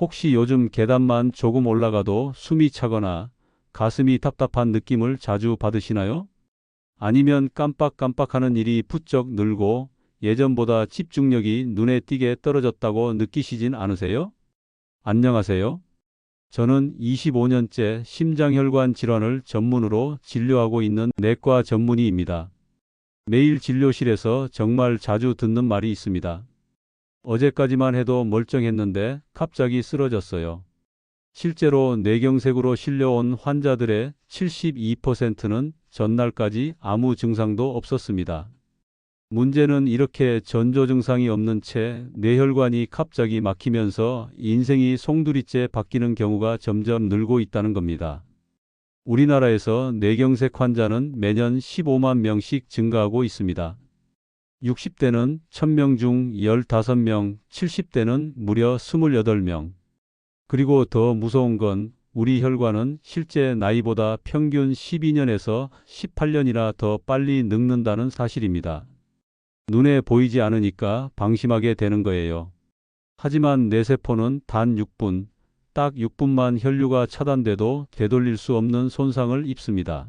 혹시 요즘 계단만 조금 올라가도 숨이 차거나 가슴이 답답한 느낌을 자주 받으시나요? 아니면 깜빡깜빡하는 일이 부쩍 늘고 예전보다 집중력이 눈에 띄게 떨어졌다고 느끼시진 않으세요? 안녕하세요. 저는 25년째 심장혈관 질환을 전문으로 진료하고 있는 내과 전문의입니다. 매일 진료실에서 정말 자주 듣는 말이 있습니다. 어제까지만 해도 멀쩡했는데 갑자기 쓰러졌어요. 실제로 뇌경색으로 실려온 환자들의 72%는 전날까지 아무 증상도 없었습니다. 문제는 이렇게 전조 증상이 없는 채 뇌혈관이 갑자기 막히면서 인생이 송두리째 바뀌는 경우가 점점 늘고 있다는 겁니다. 우리나라에서 뇌경색 환자는 매년 15만 명씩 증가하고 있습니다. 60대는 1000명 중 15명, 70대는 무려 28명. 그리고 더 무서운 건 우리 혈관은 실제 나이보다 평균 12년에서 18년이나 더 빨리 늙는다는 사실입니다. 눈에 보이지 않으니까 방심하게 되는 거예요. 하지만 뇌세포는 단 6분, 딱 6분만 혈류가 차단돼도 되돌릴 수 없는 손상을 입습니다.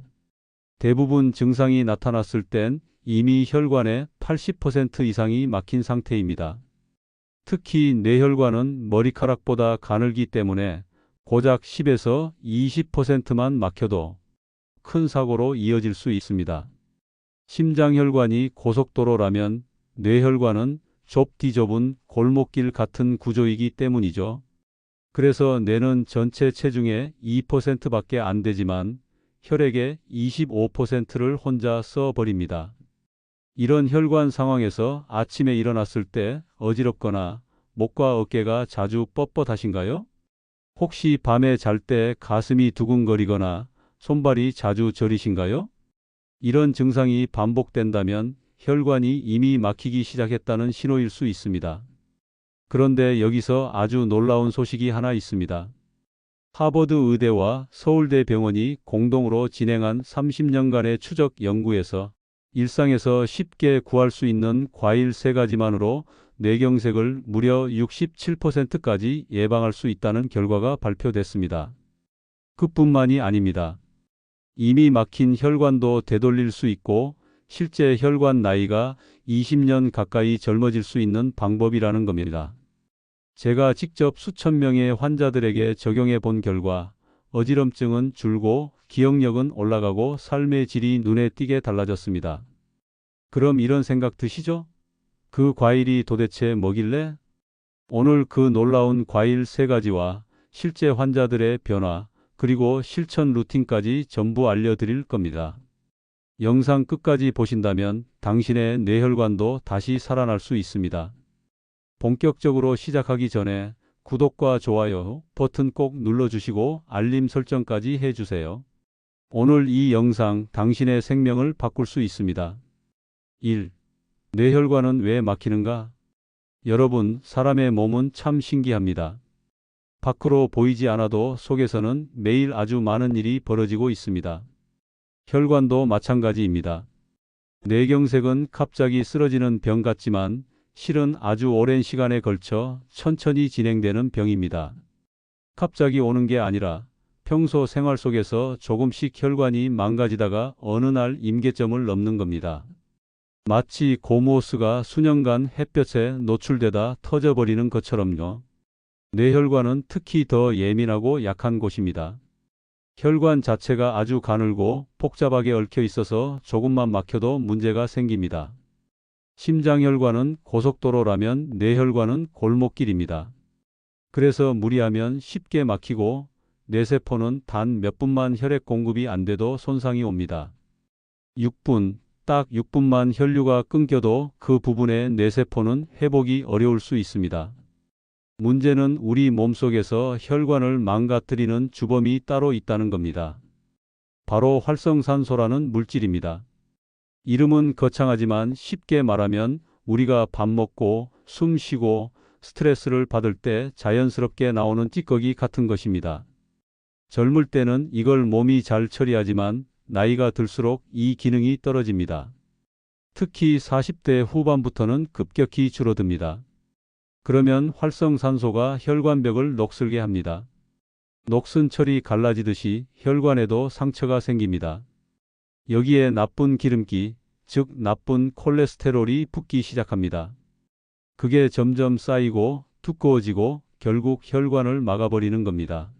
대부분 증상이 나타났을 땐 이미 혈관의 80% 이상이 막힌 상태입니다. 특히 뇌혈관은 머리카락보다 가늘기 때문에 고작 10에서 20%만 막혀도 큰 사고로 이어질 수 있습니다. 심장혈관이 고속도로라면 뇌혈관은 좁디 좁은 골목길 같은 구조이기 때문이죠. 그래서 뇌는 전체 체중의 2%밖에 안 되지만 혈액의 25%를 혼자 써버립니다. 이런 혈관 상황에서 아침에 일어났을 때 어지럽거나 목과 어깨가 자주 뻣뻣하신가요? 혹시 밤에 잘 때 가슴이 두근거리거나 손발이 자주 저리신가요? 이런 증상이 반복된다면 혈관이 이미 막히기 시작했다는 신호일 수 있습니다. 그런데 여기서 아주 놀라운 소식이 하나 있습니다. 하버드 의대와 서울대 병원이 공동으로 진행한 30년간의 추적 연구에서 일상에서 쉽게 구할 수 있는 과일 세 가지만으로 뇌경색을 무려 67%까지 예방할 수 있다는 결과가 발표됐습니다. 그뿐만이 아닙니다. 이미 막힌 혈관도 되돌릴 수 있고 실제 혈관 나이가 20년 가까이 젊어질 수 있는 방법이라는 겁니다. 제가 직접 수천 명의 환자들에게 적용해 본 결과 어지럼증은 줄고 기억력은 올라가고 삶의 질이 눈에 띄게 달라졌습니다. 그럼 이런 생각 드시죠? 그 과일이 도대체 뭐길래? 오늘 그 놀라운 과일 세 가지와 실제 환자들의 변화, 그리고 실천 루틴까지 전부 알려드릴 겁니다. 영상 끝까지 보신다면 당신의 뇌혈관도 다시 살아날 수 있습니다. 본격적으로 시작하기 전에 구독과 좋아요 버튼 꼭 눌러주시고 알림 설정까지 해주세요. 오늘 이 영상 당신의 생명을 바꿀 수 있습니다. 1. 뇌혈관은 왜 막히는가? 여러분, 사람의 몸은 참 신기합니다. 밖으로 보이지 않아도 속에서는 매일 아주 많은 일이 벌어지고 있습니다. 혈관도 마찬가지입니다. 뇌경색은 갑자기 쓰러지는 병 같지만 실은 아주 오랜 시간에 걸쳐 천천히 진행되는 병입니다. 갑자기 오는 게 아니라 평소 생활 속에서 조금씩 혈관이 망가지다가 어느 날 임계점을 넘는 겁니다. 마치 고무호스가 수년간 햇볕에 노출되다 터져버리는 것처럼요. 뇌혈관은 특히 더 예민하고 약한 곳입니다. 혈관 자체가 아주 가늘고 복잡하게 얽혀 있어서 조금만 막혀도 문제가 생깁니다. 심장혈관은 고속도로라면 뇌혈관은 골목길입니다. 그래서 무리하면 쉽게 막히고 뇌세포는 단 몇 분만 혈액 공급이 안 돼도 손상이 옵니다. 6분, 딱 6분만 혈류가 끊겨도 그 부분의 뇌세포는 회복이 어려울 수 있습니다. 문제는 우리 몸속에서 혈관을 망가뜨리는 주범이 따로 있다는 겁니다. 바로 활성산소라는 물질입니다. 이름은 거창하지만 쉽게 말하면 우리가 밥 먹고 숨 쉬고 스트레스를 받을 때 자연스럽게 나오는 찌꺼기 같은 것입니다. 젊을 때는 이걸 몸이 잘 처리하지만 나이가 들수록 이 기능이 떨어집니다. 특히 40대 후반부터는 급격히 줄어듭니다. 그러면 활성산소가 혈관벽을 녹슬게 합니다. 녹슨 철이 갈라지듯이 혈관에도 상처가 생깁니다. 여기에 나쁜 기름기, 즉 나쁜 콜레스테롤이 붙기 시작합니다. 그게 점점 쌓이고 두꺼워지고 결국 혈관을 막아버리는 겁니다.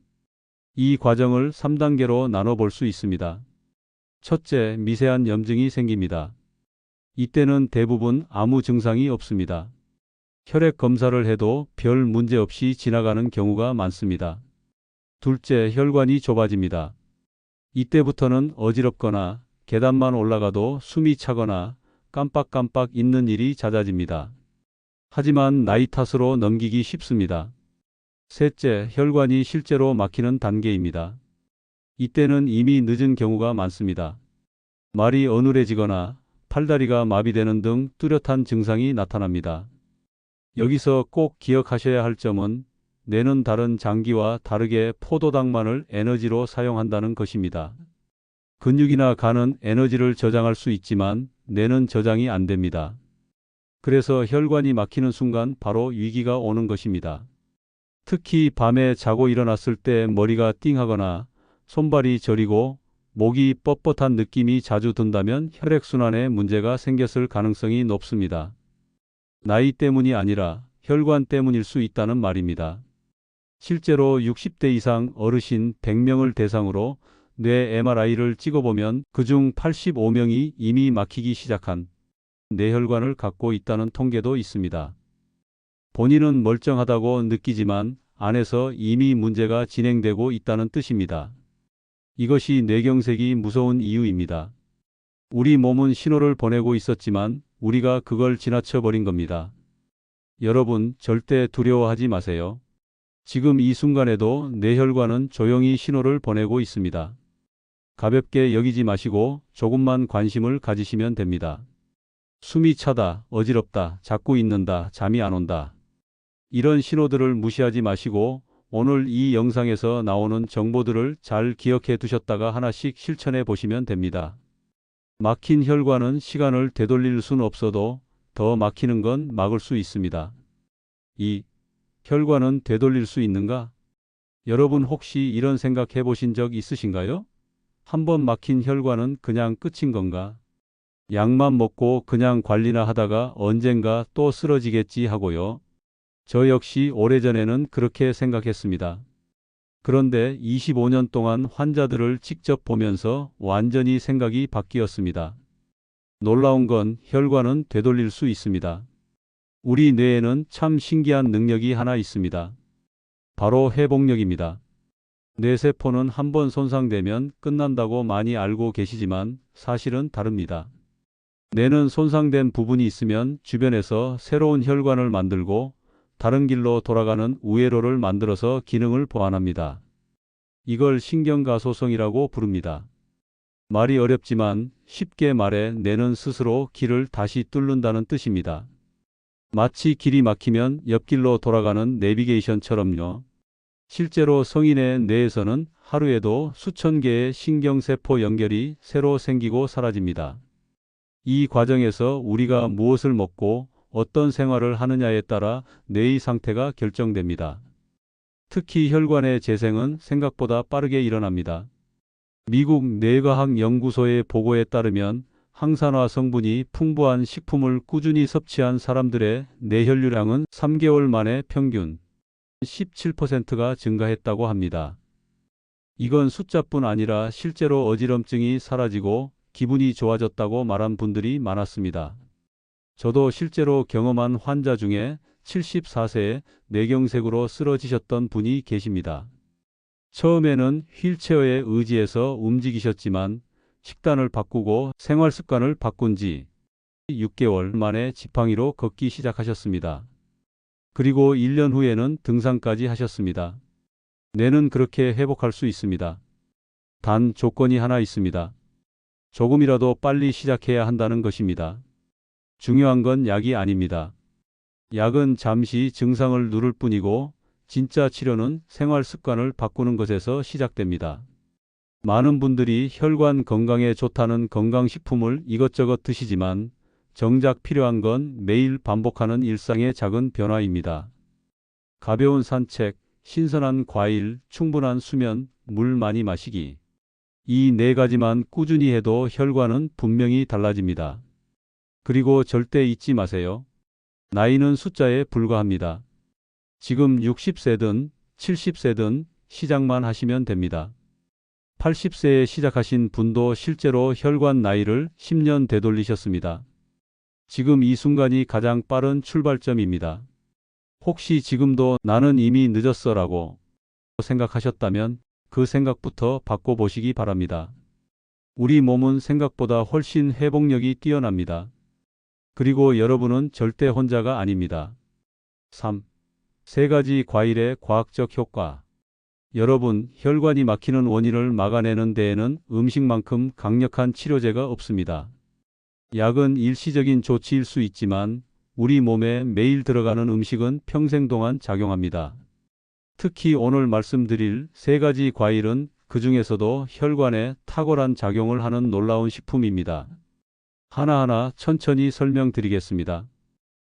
이 과정을 3단계로 나눠볼 수 있습니다. 첫째, 미세한 염증이 생깁니다. 이때는 대부분 아무 증상이 없습니다. 혈액 검사를 해도 별 문제 없이 지나가는 경우가 많습니다. 둘째, 혈관이 좁아집니다. 이때부터는 어지럽거나 계단만 올라가도 숨이 차거나 깜빡깜빡 있는 일이 잦아집니다. 하지만 나이 탓으로 넘기기 쉽습니다. 셋째, 혈관이 실제로 막히는 단계입니다. 이때는 이미 늦은 경우가 많습니다. 말이 어눌해지거나 팔다리가 마비되는 등 뚜렷한 증상이 나타납니다. 여기서 꼭 기억하셔야 할 점은 뇌는 다른 장기와 다르게 포도당만을 에너지로 사용한다는 것입니다. 근육이나 간은 에너지를 저장할 수 있지만 뇌는 저장이 안 됩니다. 그래서 혈관이 막히는 순간 바로 위기가 오는 것입니다. 특히 밤에 자고 일어났을 때 머리가 띵하거나 손발이 저리고 목이 뻣뻣한 느낌이 자주 든다면 혈액순환에 문제가 생겼을 가능성이 높습니다. 나이 때문이 아니라 혈관 때문일 수 있다는 말입니다. 실제로 60대 이상 어르신 100명을 대상으로 뇌 MRI를 찍어보면 그중 85명이 이미 막히기 시작한 뇌혈관을 갖고 있다는 통계도 있습니다. 본인은 멀쩡하다고 느끼지만 안에서 이미 문제가 진행되고 있다는 뜻입니다. 이것이 뇌경색이 무서운 이유입니다. 우리 몸은 신호를 보내고 있었지만 우리가 그걸 지나쳐 버린 겁니다. 여러분, 절대 두려워하지 마세요. 지금 이 순간에도 뇌혈관은 조용히 신호를 보내고 있습니다. 가볍게 여기지 마시고 조금만 관심을 가지시면 됩니다. 숨이 차다, 어지럽다, 자꾸 있는다, 잠이 안 온다. 이런 신호들을 무시하지 마시고 오늘 이 영상에서 나오는 정보들을 잘 기억해 두셨다가 하나씩 실천해 보시면 됩니다. 막힌 혈관은 시간을 되돌릴 순 없어도 더 막히는 건 막을 수 있습니다. 2. 혈관은 되돌릴 수 있는가? 여러분 혹시 이런 생각 해보신 적 있으신가요? 한번 막힌 혈관은 그냥 끝인 건가? 약만 먹고 그냥 관리나 하다가 언젠가 또 쓰러지겠지 하고요. 저 역시 오래전에는 그렇게 생각했습니다. 그런데 25년 동안 환자들을 직접 보면서 완전히 생각이 바뀌었습니다. 놀라운 건 혈관은 되돌릴 수 있습니다. 우리 뇌에는 참 신기한 능력이 하나 있습니다. 바로 회복력입니다. 뇌세포는 한 번 손상되면 끝난다고 많이 알고 계시지만 사실은 다릅니다. 뇌는 손상된 부분이 있으면 주변에서 새로운 혈관을 만들고 다른 길로 돌아가는 우회로를 만들어서 기능을 보완합니다. 이걸 신경가소성이라고 부릅니다. 말이 어렵지만 쉽게 말해 뇌는 스스로 길을 다시 뚫는다는 뜻입니다. 마치 길이 막히면 옆길로 돌아가는 내비게이션처럼요. 실제로 성인의 뇌에서는 하루에도 수천 개의 신경세포 연결이 새로 생기고 사라집니다. 이 과정에서 우리가 무엇을 먹고 어떤 생활을 하느냐에 따라 뇌의 상태가 결정됩니다. 특히 혈관의 재생은 생각보다 빠르게 일어납니다. 미국 뇌과학 연구소의 보고에 따르면 항산화 성분이 풍부한 식품을 꾸준히 섭취한 사람들의 뇌혈류량은 3개월 만에 평균 17%가 증가했다고 합니다. 이건 숫자뿐 아니라 실제로 어지럼증이 사라지고 기분이 좋아졌다고 말한 분들이 많았습니다. 저도 실제로 경험한 환자 중에 74세에 뇌경색으로 쓰러지셨던 분이 계십니다. 처음에는 휠체어에 의지해서 움직이셨지만 식단을 바꾸고 생활 습관을 바꾼 지 6개월 만에 지팡이로 걷기 시작하셨습니다. 그리고 1년 후에는 등산까지 하셨습니다. 뇌는 그렇게 회복할 수 있습니다. 단 조건이 하나 있습니다. 조금이라도 빨리 시작해야 한다는 것입니다. 중요한 건 약이 아닙니다. 약은 잠시 증상을 누를 뿐이고 진짜 치료는 생활 습관을 바꾸는 것에서 시작됩니다. 많은 분들이 혈관 건강에 좋다는 건강식품을 이것저것 드시지만 정작 필요한 건 매일 반복하는 일상의 작은 변화입니다. 가벼운 산책, 신선한 과일, 충분한 수면, 물 많이 마시기. 이 네 가지만 꾸준히 해도 혈관은 분명히 달라집니다. 그리고 절대 잊지 마세요. 나이는 숫자에 불과합니다. 지금 60세든 70세든 시작만 하시면 됩니다. 80세에 시작하신 분도 실제로 혈관 나이를 10년 되돌리셨습니다. 지금 이 순간이 가장 빠른 출발점입니다. 혹시 지금도 나는 이미 늦었어라고 생각하셨다면 그 생각부터 바꿔보시기 바랍니다. 우리 몸은 생각보다 훨씬 회복력이 뛰어납니다. 그리고 여러분은 절대 혼자가 아닙니다. 3. 세 가지 과일의 과학적 효과. 여러분, 혈관이 막히는 원인을 막아내는 데에는 음식만큼 강력한 치료제가 없습니다. 약은 일시적인 조치일 수 있지만 우리 몸에 매일 들어가는 음식은 평생 동안 작용합니다. 특히 오늘 말씀드릴 세 가지 과일은 그 중에서도 혈관에 탁월한 작용을 하는 놀라운 식품입니다. 하나하나 천천히 설명드리겠습니다.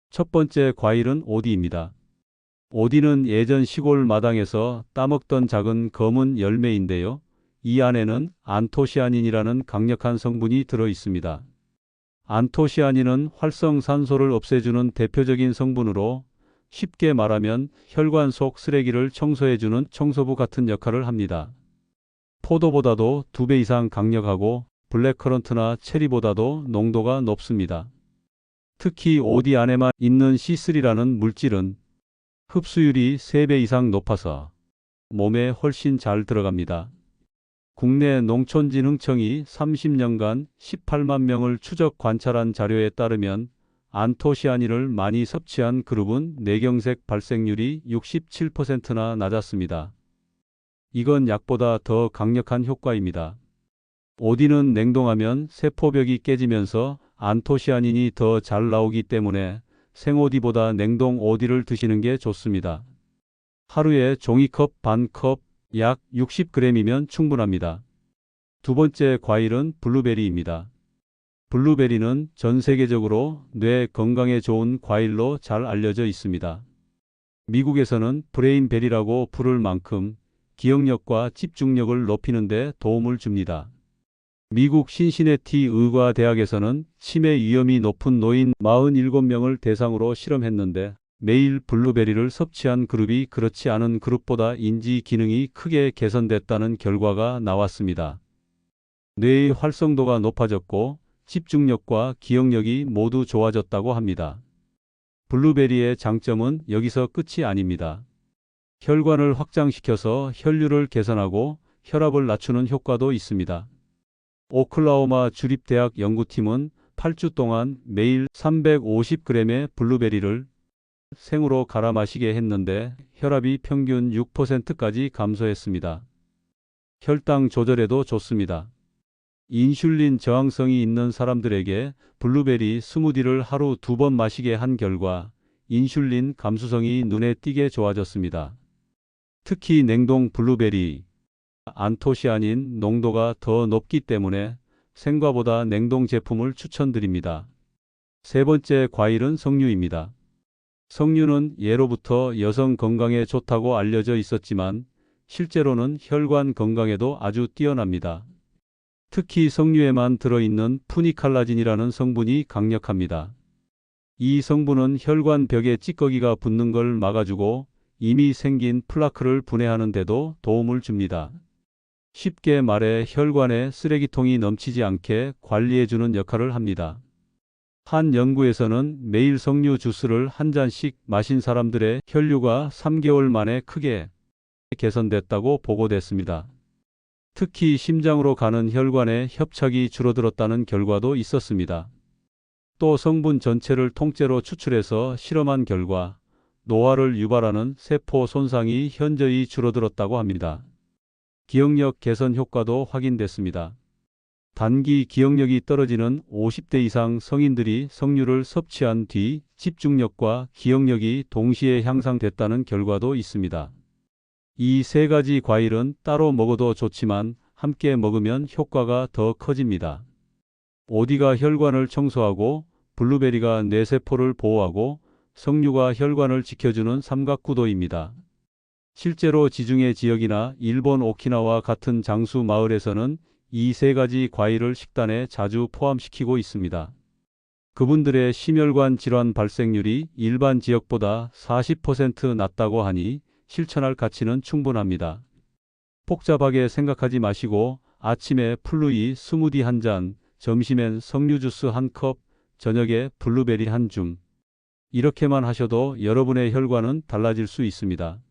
첫 번째 과일은 오디입니다. 오디는 예전 시골 마당에서 따먹던 작은 검은 열매인데요. 이 안에는 안토시아닌이라는 강력한 성분이 들어 있습니다. 안토시아닌은 활성산소를 없애주는 대표적인 성분으로 쉽게 말하면 혈관 속 쓰레기를 청소해주는 청소부 같은 역할을 합니다. 포도보다도 두 배 이상 강력하고 블랙커런트나 체리보다도 농도가 높습니다. 특히 오디 안에만 있는 C3라는 물질은 흡수율이 3배 이상 높아서 몸에 훨씬 잘 들어갑니다. 국내 농촌진흥청이 30년간 18만 명을 추적 관찰한 자료에 따르면 안토시아닌을 많이 섭취한 그룹은 뇌경색 발생률이 67%나 낮았습니다. 이건 약보다 더 강력한 효과입니다. 오디는 냉동하면 세포벽이 깨지면서 안토시아닌이 더 잘 나오기 때문에 생오디보다 냉동 오디를 드시는 게 좋습니다. 하루에 종이컵 반 컵, 약 60g이면 충분합니다. 두 번째 과일은 블루베리입니다. 블루베리는 전 세계적으로 뇌 건강에 좋은 과일로 잘 알려져 있습니다. 미국에서는 브레인베리라고 부를 만큼 기억력과 집중력을 높이는 데 도움을 줍니다. 미국 신시내티 의과대학에서는 치매 위험이 높은 노인 47명을 대상으로 실험했는데 매일 블루베리를 섭취한 그룹이 그렇지 않은 그룹보다 인지 기능이 크게 개선됐다는 결과가 나왔습니다. 뇌의 활성도가 높아졌고 집중력과 기억력이 모두 좋아졌다고 합니다. 블루베리의 장점은 여기서 끝이 아닙니다. 혈관을 확장시켜서 혈류를 개선하고 혈압을 낮추는 효과도 있습니다. 오클라호마 주립대학 연구팀은 8주 동안 매일 350g의 블루베리를 생으로 갈아 마시게 했는데 혈압이 평균 6%까지 감소했습니다. 혈당 조절에도 좋습니다. 인슐린 저항성이 있는 사람들에게 블루베리 스무디를 하루 두 번 마시게 한 결과 인슐린 감수성이 눈에 띄게 좋아졌습니다. 특히 냉동 블루베리, 안토시아닌 농도가 더 높기 때문에 생과보다 냉동 제품을 추천드립니다. 세 번째 과일은 석류입니다. 석류는 예로부터 여성 건강에 좋다고 알려져 있었지만 실제로는 혈관 건강에도 아주 뛰어납니다. 특히 석류에만 들어있는 푸니칼라진이라는 성분이 강력합니다. 이 성분은 혈관 벽에 찌꺼기가 붙는 걸 막아주고 이미 생긴 플라크를 분해하는 데도 도움을 줍니다. 쉽게 말해 혈관에 쓰레기통이 넘치지 않게 관리해주는 역할을 합니다. 한 연구에서는 매일 석류 주스를 한 잔씩 마신 사람들의 혈류가 3개월 만에 크게 개선됐다고 보고됐습니다. 특히 심장으로 가는 혈관의 협착이 줄어들었다는 결과도 있었습니다. 또 성분 전체를 통째로 추출해서 실험한 결과 노화를 유발하는 세포 손상이 현저히 줄어들었다고 합니다. 기억력 개선 효과도 확인됐습니다. 단기 기억력이 떨어지는 50대 이상 성인들이 석류를 섭취한 뒤 집중력과 기억력이 동시에 향상됐다는 결과도 있습니다. 이 세 가지 과일은 따로 먹어도 좋지만 함께 먹으면 효과가 더 커집니다. 오디가 혈관을 청소하고 블루베리가 뇌세포를 보호하고 석류가 혈관을 지켜주는 삼각구도입니다. 실제로 지중해 지역이나 일본 오키나와 같은 장수 마을에서는 이 세 가지 과일을 식단에 자주 포함시키고 있습니다. 그분들의 심혈관 질환 발생률이 일반 지역보다 40% 낮다고 하니 실천할 가치는 충분합니다. 복잡하게 생각하지 마시고 아침에 플루이 스무디 한 잔, 점심엔 석류 주스 한 컵, 저녁에 블루베리 한 줌. 이렇게만 하셔도 여러분의 혈관은 달라질 수 있습니다.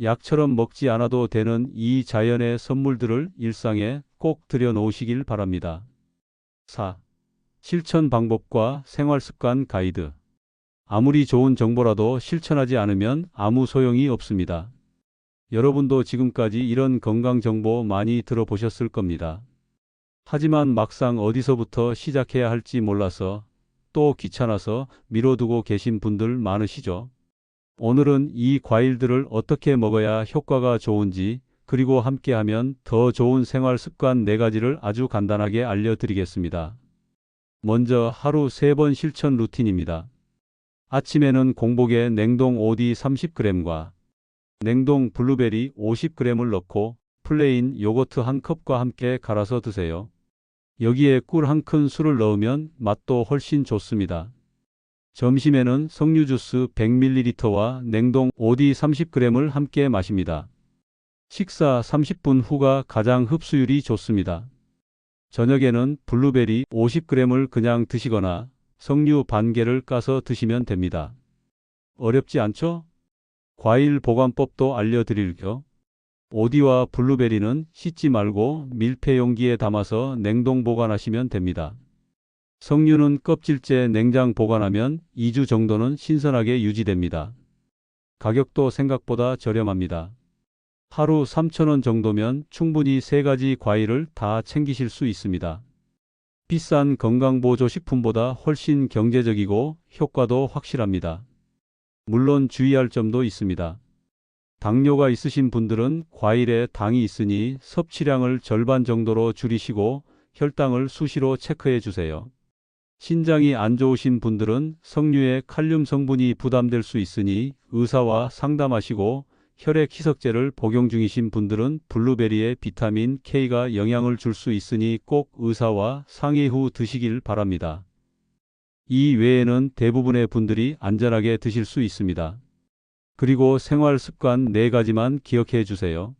약처럼 먹지 않아도 되는 이 자연의 선물들을 일상에 꼭 들여 놓으시길 바랍니다. 4. 실천 방법과 생활 습관 가이드. 아무리 좋은 정보라도 실천하지 않으면 아무 소용이 없습니다. 여러분도 지금까지 이런 건강 정보 많이 들어보셨을 겁니다. 하지만 막상 어디서부터 시작해야 할지 몰라서 또 귀찮아서 미뤄두고 계신 분들 많으시죠? 오늘은 이 과일들을 어떻게 먹어야 효과가 좋은지 그리고 함께하면 더 좋은 생활 습관 4가지를 아주 간단하게 알려드리겠습니다. 먼저 하루 3번 실천 루틴입니다. 아침에는 공복에 냉동 오디 30g과 냉동 블루베리 50g을 넣고 플레인 요거트 한 컵과 함께 갈아서 드세요. 여기에 꿀 한 큰 술을 넣으면 맛도 훨씬 좋습니다. 점심에는 석류 주스 100ml와 냉동 오디 30g을 함께 마십니다. 식사 30분 후가 가장 흡수율이 좋습니다. 저녁에는 블루베리 50g을 그냥 드시거나 석류 반 개를 까서 드시면 됩니다. 어렵지 않죠? 과일 보관법도 알려드릴게요. 오디와 블루베리는 씻지 말고 밀폐 용기에 담아서 냉동 보관하시면 됩니다. 석류는 껍질째 냉장 보관하면 2주 정도는 신선하게 유지됩니다. 가격도 생각보다 저렴합니다. 하루 3,000원 정도면 충분히 세 가지 과일을 다 챙기실 수 있습니다. 비싼 건강보조식품보다 훨씬 경제적이고 효과도 확실합니다. 물론 주의할 점도 있습니다. 당뇨가 있으신 분들은 과일에 당이 있으니 섭취량을 절반 정도로 줄이시고 혈당을 수시로 체크해 주세요. 신장이 안 좋으신 분들은 석류의 칼륨 성분이 부담될 수 있으니 의사와 상담하시고 혈액 희석제를 복용 중이신 분들은 블루베리에 비타민 K가 영향을 줄 수 있으니 꼭 의사와 상의 후 드시길 바랍니다. 이 외에는 대부분의 분들이 안전하게 드실 수 있습니다. 그리고 생활 습관 4가지만 기억해 주세요.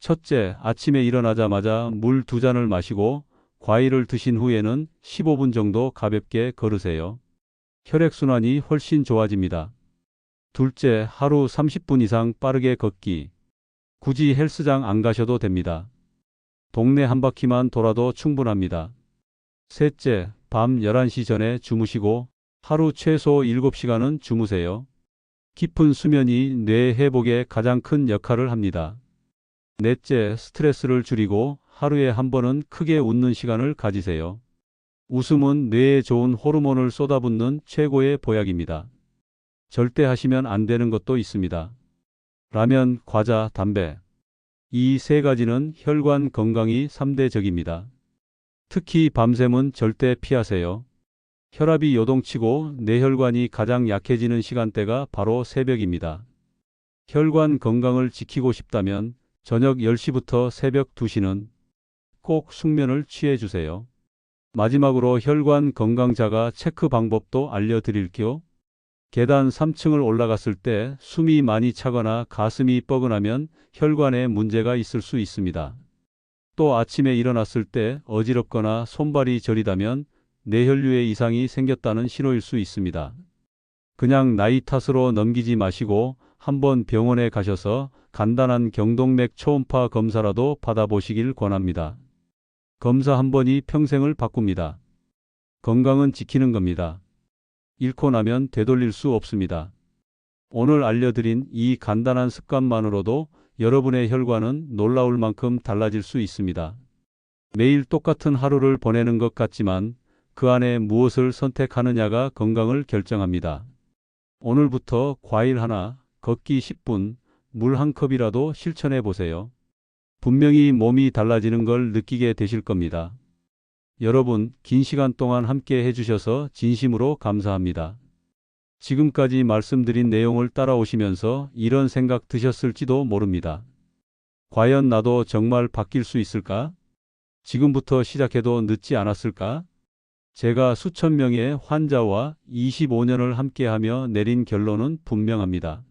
첫째, 아침에 일어나자마자 물 두 잔을 마시고 과일을 드신 후에는 15분 정도 가볍게 걸으세요. 혈액순환이 훨씬 좋아집니다. 둘째, 하루 30분 이상 빠르게 걷기. 굳이 헬스장 안 가셔도 됩니다. 동네 한 바퀴만 돌아도 충분합니다. 셋째, 밤 11시 전에 주무시고 하루 최소 7시간은 주무세요. 깊은 수면이 뇌 회복에 가장 큰 역할을 합니다. 넷째, 스트레스를 줄이고 하루에 한 번은 크게 웃는 시간을 가지세요. 웃음은 뇌에 좋은 호르몬을 쏟아붓는 최고의 보약입니다. 절대 하시면 안 되는 것도 있습니다. 라면, 과자, 담배. 이 세 가지는 혈관 건강이 3대 적입니다. 특히 밤샘은 절대 피하세요. 혈압이 요동치고 뇌혈관이 가장 약해지는 시간대가 바로 새벽입니다. 혈관 건강을 지키고 싶다면 저녁 10시부터 새벽 2시는 꼭 숙면을 취해 주세요. 마지막으로 혈관 건강자가 체크 방법도 알려드릴게요. 계단 3층을 올라갔을 때 숨이 많이 차거나 가슴이 뻐근하면 혈관에 문제가 있을 수 있습니다. 또 아침에 일어났을 때 어지럽거나 손발이 저리다면 뇌혈류에 이상이 생겼다는 신호일 수 있습니다. 그냥 나이 탓으로 넘기지 마시고 한번 병원에 가셔서 간단한 경동맥 초음파 검사라도 받아보시길 권합니다. 검사 한 번이 평생을 바꿉니다. 건강은 지키는 겁니다. 잃고 나면 되돌릴 수 없습니다. 오늘 알려드린 이 간단한 습관만으로도 여러분의 혈관은 놀라울 만큼 달라질 수 있습니다. 매일 똑같은 하루를 보내는 것 같지만 그 안에 무엇을 선택하느냐가 건강을 결정합니다. 오늘부터 과일 하나, 걷기 10분, 물 한 컵이라도 실천해 보세요. 분명히 몸이 달라지는 걸 느끼게 되실 겁니다. 여러분, 긴 시간 동안 함께 해주셔서 진심으로 감사합니다. 지금까지 말씀드린 내용을 따라오시면서 이런 생각 드셨을지도 모릅니다. 과연 나도 정말 바뀔 수 있을까? 지금부터 시작해도 늦지 않았을까? 제가 수천 명의 환자와 25년을 함께하며 내린 결론은 분명합니다.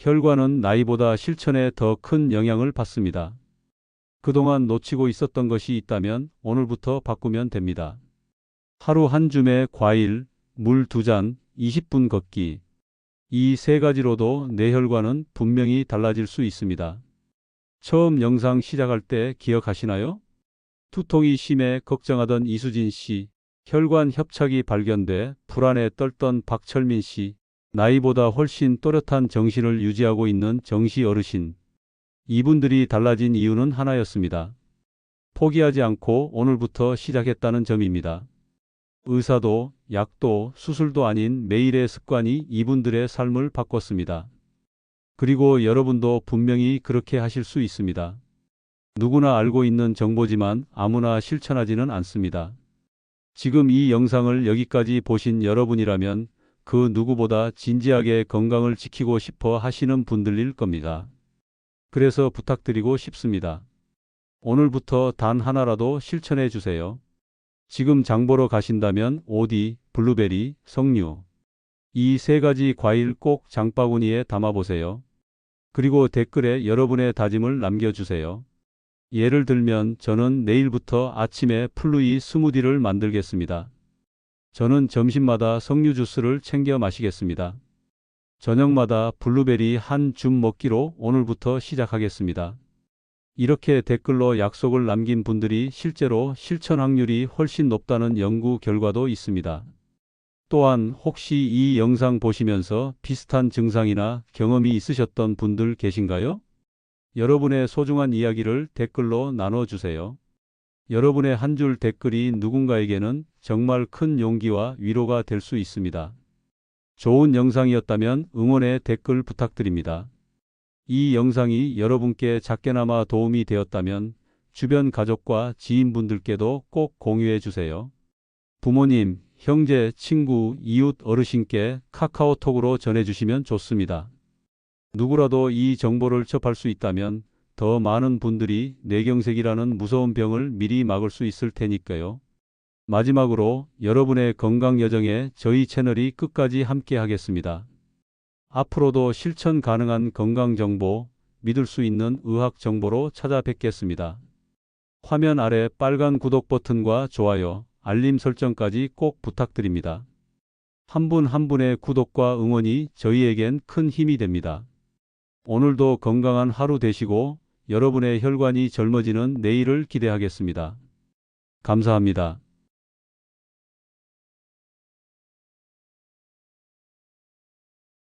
혈관은 나이보다 실천에 더 큰 영향을 받습니다. 그동안 놓치고 있었던 것이 있다면 오늘부터 바꾸면 됩니다. 하루 한 줌의 과일, 물 두 잔, 20분 걷기. 이 세 가지로도 내 혈관은 분명히 달라질 수 있습니다. 처음 영상 시작할 때 기억하시나요? 두통이 심해 걱정하던 이수진 씨, 혈관 협착이 발견돼 불안에 떨던 박철민 씨, 나이보다 훨씬 또렷한 정신을 유지하고 있는 정시 어르신. 이분들이 달라진 이유는 하나였습니다. 포기하지 않고 오늘부터 시작했다는 점입니다. 의사도, 약도, 수술도 아닌 매일의 습관이 이분들의 삶을 바꿨습니다. 그리고 여러분도 분명히 그렇게 하실 수 있습니다. 누구나 알고 있는 정보지만 아무나 실천하지는 않습니다. 지금 이 영상을 여기까지 보신 여러분이라면 그 누구보다 진지하게 건강을 지키고 싶어 하시는 분들일 겁니다. 그래서 부탁드리고 싶습니다. 오늘부터 단 하나라도 실천해 주세요. 지금 장 보러 가신다면 오디, 블루베리, 석류. 이 세 가지 과일 꼭 장바구니에 담아보세요. 그리고 댓글에 여러분의 다짐을 남겨주세요. 예를 들면 저는 내일부터 아침에 플루이 스무디를 만들겠습니다. 저는 점심마다 석류 주스를 챙겨 마시겠습니다. 저녁마다 블루베리 한 줌 먹기로 오늘부터 시작하겠습니다. 이렇게 댓글로 약속을 남긴 분들이 실제로 실천 확률이 훨씬 높다는 연구 결과도 있습니다. 또한 혹시 이 영상 보시면서 비슷한 증상이나 경험이 있으셨던 분들 계신가요? 여러분의 소중한 이야기를 댓글로 나눠주세요. 여러분의 한 줄 댓글이 누군가에게는 정말 큰 용기와 위로가 될 수 있습니다. 좋은 영상이었다면 응원의 댓글 부탁드립니다. 이 영상이 여러분께 작게나마 도움이 되었다면 주변 가족과 지인분들께도 꼭 공유해 주세요. 부모님, 형제, 친구, 이웃, 어르신께 카카오톡으로 전해주시면 좋습니다. 누구라도 이 정보를 접할 수 있다면 더 많은 분들이 뇌경색이라는 무서운 병을 미리 막을 수 있을 테니까요. 마지막으로 여러분의 건강 여정에 저희 채널이 끝까지 함께 하겠습니다. 앞으로도 실천 가능한 건강 정보, 믿을 수 있는 의학 정보로 찾아뵙겠습니다. 화면 아래 빨간 구독 버튼과 좋아요, 알림 설정까지 꼭 부탁드립니다. 한 분한 분의 구독과 응원이 저희에겐 큰 힘이 됩니다. 오늘도 건강한 하루 되시고 여러분의 혈관이 젊어지는 내일을 기대하겠습니다. 감사합니다.